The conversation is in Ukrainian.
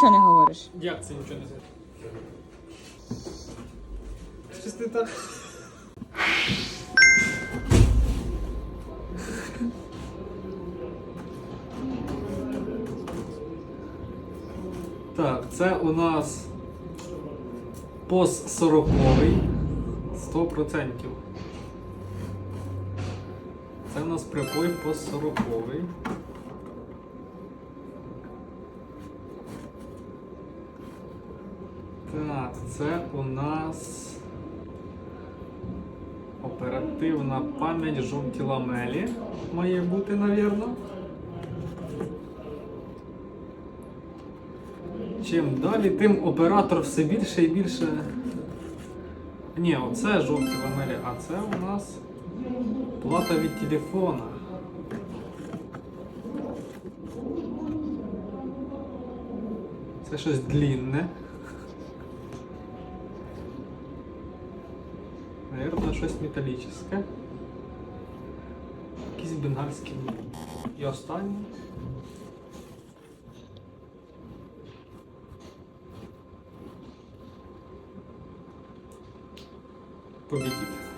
нічого не говориш? Як це нічого не знає? Щось так. Так, це у нас пост 40 100%. Це у нас припой пост 40 Так, це у нас оперативна пам'ять жовті ламелі має бути, навірно. Чим далі, тим оператор все більше і більше. Ні, оце жовті ламелі, а це у нас плата від телефона. Це щось длінне. Наверное, щось металічне. Якісь бенгальські. І останнє. Побідіть.